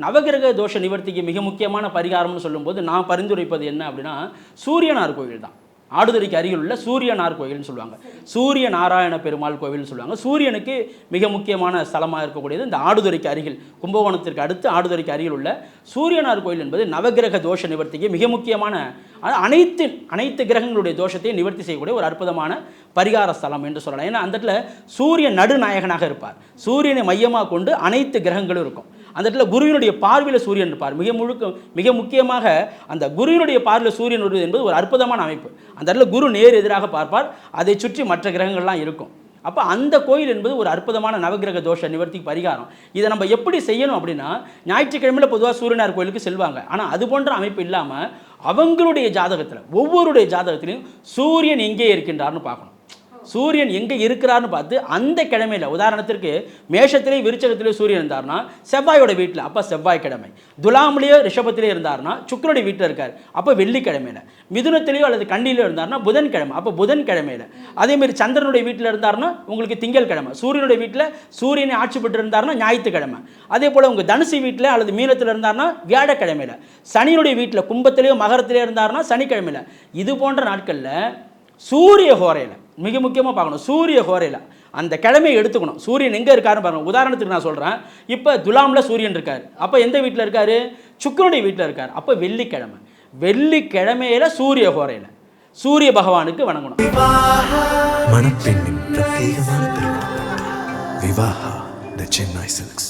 நவகிரக தோஷ நிவர்த்திக்கு மிக முக்கியமான பரிகாரம்னு சொல்லும்போது நான் பரிந்துரைப்பது என்ன அப்படின்னா சூரியனார் கோயில் தான் ஆடுதுறைக்கு அருகில் உள்ள சூரியனார் கோயில்னு சொல்லுவாங்க. சூரிய நாராயண பெருமாள் கோவில்னு சொல்லுவாங்க. சூரியனுக்கு மிக முக்கியமான ஸ்தலமாக இருக்கக்கூடியது இந்த ஆடுதுறைக்கு அருகில் கும்பகோணத்திற்கு அடுத்து ஆடுதுறைக்கு அருகில் உள்ள சூரியனார் கோயில் என்பது நவகிரக தோஷ நிவர்த்திக்கு மிக முக்கியமான அனைத்து அனைத்து கிரகங்களுடைய தோஷத்தையும் நிவர்த்தி செய்யக்கூடிய ஒரு அற்புதமான பரிகார ஸ்தலம் என்று சொல்லலாம். ஏன்னா அந்த இடத்துல சூரிய நடுநாயகனாக இருப்பார். சூரியனை மையமாக கொண்டு அனைத்து கிரகங்களும் இருக்கும். அந்த இடத்துல குருவினுடைய பார்வையில் சூரியன் இருப்பார். மிக முழுக்க மிக முக்கியமாக அந்த குருவினுடைய பார்வையில் சூரியன் வருவது என்பது ஒரு அற்புதமான அமைப்பு. அந்த இடத்துல குரு நேர் எதிராக பார்ப்பார். அதை சுற்றி மற்ற கிரகங்கள்லாம் இருக்கும். அப்போ அந்த கோயில் என்பது ஒரு அற்புதமான நவகிரக தோஷ நிவர்த்திக்கு பரிகாரம். இதை நம்ம எப்படி செய்யணும் அப்படின்னா ஞாயிற்றுக்கிழமையில் பொதுவாக சூரியனார் கோயிலுக்கு செல்வாங்க. ஆனால் அது போன்ற அமைப்பு இல்லாமல் அவங்களுடைய ஜாதகத்தில் ஒவ்வொருடைய ஜாதகத்திலையும் சூரியன் எங்கே இருக்கின்றார்னு பார்க்கணும். சூரியன் எங்கே இருக்கிறார்னு பார்த்து அந்த கிழமையில் உதாரணத்திற்கு மேஷத்திலே விருச்சகத்திலே சூரியன் இருந்தார்னா செவ்வாயோட வீட்டில் அப்போ செவ்வாய்க்கிழமை துலாமிலேயோ ரிஷபத்திலே இருந்தார்னா சுக்கரனுடைய வீட்டில் இருக்கார். அப்போ வெள்ளிக்கிழமையில். மிதுனத்திலேயோ அல்லது கண்டியிலோ இருந்தார்னா புதன்கிழமை. அப்போ புதன்கிழமையில். அதேமாரி சந்திரனுடைய வீட்டில் இருந்தார்னா உங்களுக்கு திங்கட்கிழமை சூரியனுடைய வீட்டில் சூரியனை ஆட்சி பெற்று இருந்தார்னா ஞாயிற்றுக்கிழமை. அதே போல் உங்கள் தனுசு வீட்டில் அல்லது மீனத்தில் இருந்தார்னா வியாழக்கிழமையில. சனியுடைய வீட்டில் கும்பத்திலேயோ மகரத்திலேயோ இருந்தார்னா சனிக்கிழமையில. இது போன்ற நாட்களில் சூரிய ஹோரையில் மிக முக்கியமாக பார்க்கணும் சூரிய ஹோரையில் அந்த கிழமையை எடுத்துக்கணும். சூரியன் எங்கே இருக்காருன்னு பாருங்க. உதாரணத்துக்கு நான் சொல்கிறேன் இப்போ துலாமில் சூரியன் இருக்கார். அப்போ எந்த வீட்டில் இருக்காரு? சுக்கரனுடைய வீட்டில் இருக்கார். அப்போ வெள்ளிக்கிழமை. வெள்ளிக்கிழமையில சூரிய ஹோரையில் சூரிய பகவானுக்கு வணங்கணும். மணப்பெண்ணின் பிரத்யேகமான திருமணம் விவாஹா த சென்னை சில்க்ஸ்.